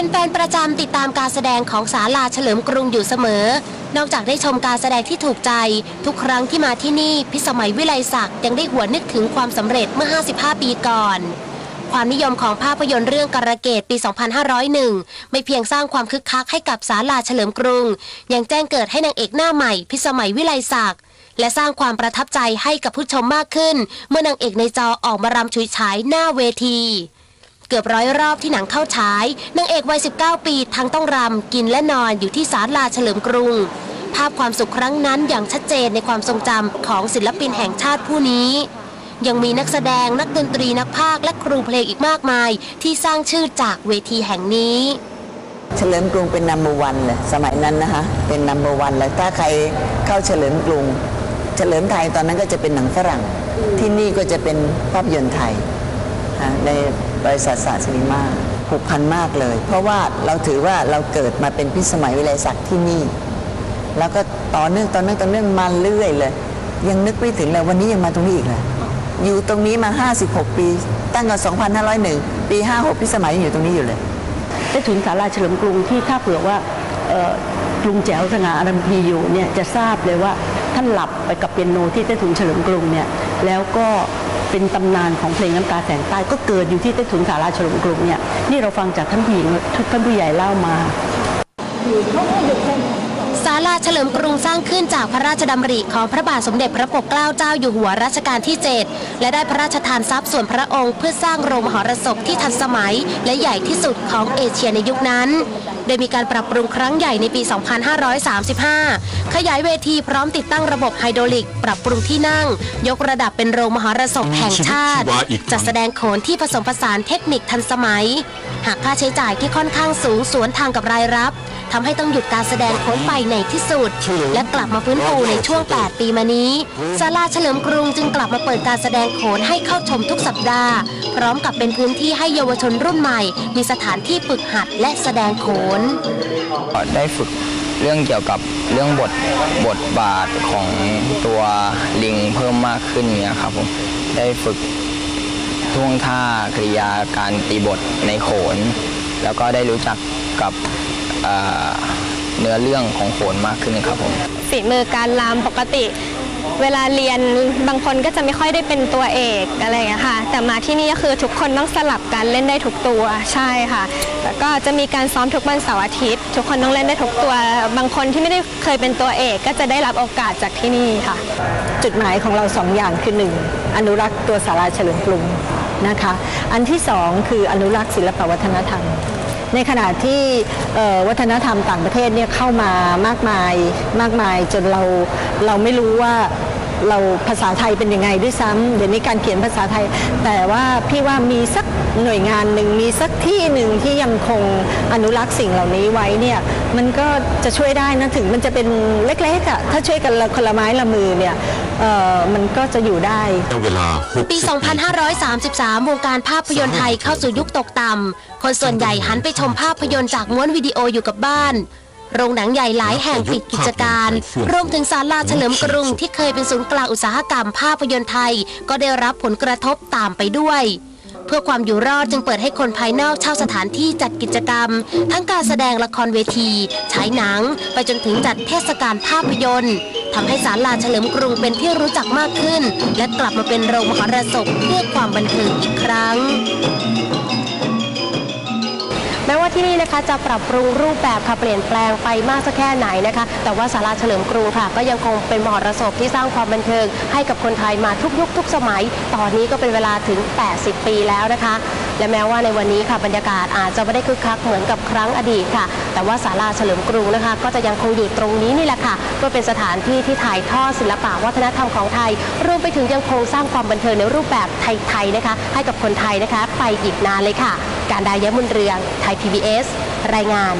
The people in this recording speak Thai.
เป็นแฟนประจำติดตามการแสดงของศาลาเฉลิมกรุงอยู่เสมอ นอกจากได้ชมการแสดงที่ถูกใจ ทุกครั้งที่มาที่นี่พิสมัยวิไลศักดิ์ยังได้หัวนนึกถึงความสำเร็จเมื่อ 55 ปีก่อน ความนิยมของภาพยนตร์เรื่องการะเกดปี 2501 ไม่เพียงสร้างความคึกคักให้กับศาลาเฉลิมกรุง ยังแจ้งเกิดให้นางเอกหน้าใหม่ พิสมัยวิไลศักดิ์และสร้างความประทับใจให้กับผู้ชมมากขึ้น เมื่อนางเอกในจอออกมารำฉุยฉายหน้าเวที เกือบร้อยรอบที่หนังเข้าฉายนางเอกวัย 19 ปีทั้งต้องรำกินและนอนอยู่ที่ศาลาเฉลิมกรุง ภาพความสุขครั้งนั้นอย่างชัดเจนในความทรงจำของศิลปินแห่งชาติผู้นี้ ยังมีนักแสดงนักดนตรีนักพากและครูเพลงอีกมากมาย ที่สร้างชื่อจากเวทีแห่งนี้เฉลิมกรุงเป็นนัมเบอร์วันเลยสมัยนั้นนะคะเป็นนัมเบอร์วันเลยถ้าใครเข้าเฉลิมกรุง เฉลิมไทยตอนนั้นก็จะเป็นหนังฝรั่ง ที่นี่ก็จะเป็นภาพยนตร์ไทยใน บริษัทศาสตร์ซิมาผูกพันมากเลย เพราะว่าเราถือว่าเราเกิดมาเป็นพิสมัยวิไลศักดิ์ที่นี่ แล้วก็ต่อเนื่องต่อเนื่องต่อเนื่องมาเรื่อยเลย ยังนึกไม่ถึงเลยวันนี้ยังมาตรงนี้อีกเลยอยู่ตรงนี้มา 56 ปี ตั้งแต่2501 ปี 56 พิสมัยยังอยู่ตรงนี้อยู่เลยได้ถึงศาลาเฉลิมกรุงที่ถ้าเผื่อว่าลุงแจ๋วสง่าอารมพีอยู่เนี่ยจะทราบเลยว่าท่านหลับไปกับเปียโนที่ใต้ถุนเฉลิมกรุงเนี่ยแล้วก็ เป็นตำนานของเพลงน้ำตาแสงใต้ก็เกิดอยู่ที่ใต้ถุนศาลาเฉลิมกรุงเนี่ยนี่เราฟังจากท่านผู้หญิงท่านผู้ใหญ่เล่ามาศาลาเฉลิมกรุงสร้างขึ้นจากพระราชดำริของพระบาทสมเด็จพระปกเกล้าเจ้าอยู่หัวรัชกาลที่ 7 และได้พระราชทานทรัพย์ส่วนพระองค์เพื่อสร้างโรงมหรสพที่ทันสมัย และใหญ่ที่สุดของเอเชียในยุคนั้น ดยมีการปรับปรุงครั้งใหญ่ในปี 2535 ขยายเวทีพร้อมติดตั้งระบบไฮดรอลิก ปรับปรุงที่นั่ง ยกระดับเป็นโรงมหรสพแห่งชาติชีวะอีกครั้งจัดแสดงโขนที่ผสมผสานเทคนิคทันสมัย หากค่าใช้จ่ายที่ค่อนข้างสูงสวนทางกับรายรับ ทำให้ต้องหยุดการแสดงโขนไปในที่สุด และกลับมาฟื้นฟูในช่วง 8 ปีมานี้ศาลาเฉลิมกรุงจึงกลับมาเปิดการแสดงโขนให้เข้าชมทุกสัปดาห์ พร้อมกับเป็นพื้นที่ให้เยาวชนรุ่นใหม่ มีสถานที่ฝึกหัดและแสดงโขนได้ฝึกเรื่องเกี่ยวกับเรื่องบทบทบาทของตัวลิงเพิ่มมากขึ้นเนี่ยครับผมได้ฝึกท่วงท่ากริยาการตีบทในโขน แล้วก็ได้รู้จักกับ เอ่อเนื้อเรื่องของโขนมากขึ้นครับผมฝีมือการรำปกติ เวลาเรียนบางคนก็จะไม่ค่อยได้เป็นตัวเอกอะไรอย่างเงี้ยค่ะ แต่มาที่นี่ก็คือทุกคนต้องสลับกันเล่นได้ทุกตัวใช่ค่ะแล้วก็จะมีการซ้อมทุกวันเสาร์อาทิตย์ ทุกคนต้องเล่นได้ทุกตัว บางคนที่ไม่ได้เคยเป็นตัวเอกก็จะได้รับโอกาสจากที่นี่ค่ะ จุดหมายของเราสองอย่างคือหนึ่งอนุรักษ์ตัวศาลาเฉลิมกรุงนะคะ อันที่สองคืออนุรักษ์ศิลปวัฒนธรรม ในขณะที่วัฒนธรรมต่างประเทศเนี่ยเข้ามามากมายมากมายจนเราเราไม่รู้ว่า เราภาษาไทยเป็นยังไงด้วยซ้ำเดี๋ยวนี้การเขียนภาษาไทย แต่ว่าพี่ว่ามีสักหน่วยงานหนึ่งมีสักที่หนึ่งที่ยังคงอนุรักษ์สิ่งเหล่านี้ไว้เนี่ยมันก็จะช่วยได้นะถึงมันจะเป็นเล็กๆอะ่ะถ้าช่วยกันละคนละไม้ละมือเนี่ยมันก็จะอยู่ได้เวลาปี 2533 วงการภาพยนตร์ไทยเข้าสู่ยุคตกต่ำคนส่วนใหญ่หันไปชมภาพยนตร์จากม้วนวิดีโออยู่กับบ้าน โรงหนังใหญ่หลายแห่งปิดกิจการ รวมถึงศาลาเฉลิมกรุงที่เคยเป็นศูนย์กลางอุตสาหกรรมภาพยนตร์ไทย ก็ได้รับผลกระทบตามไปด้วย เพื่อความอยู่รอดจึงเปิดให้คนภายนอกเช่าสถานที่จัดกิจกรรม ทั้งการแสดงละครเวทีฉายหนัง ไปจนถึงจัดเทศกาลภาพยนตร์ทำให้ศาลาเฉลิมกรุงเป็นที่รู้จักมากขึ้น และกลับมาเป็นโรงมหรสพเพื่อความบันเทิงอีกครั้ง แม้ว่าที่นี่นะคะจะปรับปรุงรูปแบบค่ะเปลี่ยนแปลงไปมากสักแค่ไหนนะคะ แต่ว่าศาลาเฉลิมกรุงค่ะ ก็ยังคงเป็นมหรสพที่สร้างความบันเทิง ให้กับคนไทยมาทุกยุคทุกสมัย ตอนนี้ก็เป็นเวลาถึง 80 ปีแล้วนะคะ และแม้ว่าในวันนี้ค่ะบรรยากาศอาจจะไม่ได้คึกคักเหมือนกับครั้งอดีตค่ะ แต่ว่าศาลาเฉลิมกรุงนะคะ ก็จะยังคงอยู่ตรงนี้นี่แหละค่ะเพื่อเป็นสถานที่ที่ถ่ายทอดศิลปะวัฒนธรรมของไทย รวมไปถึงยังคงสร้างความบันเทิงในรูปแบบไทยๆนะคะ ให้กับคนไทยนะคะ ไปอีกนานเลยค่ะ การดายมุนเรืองไทย PBS รายงาน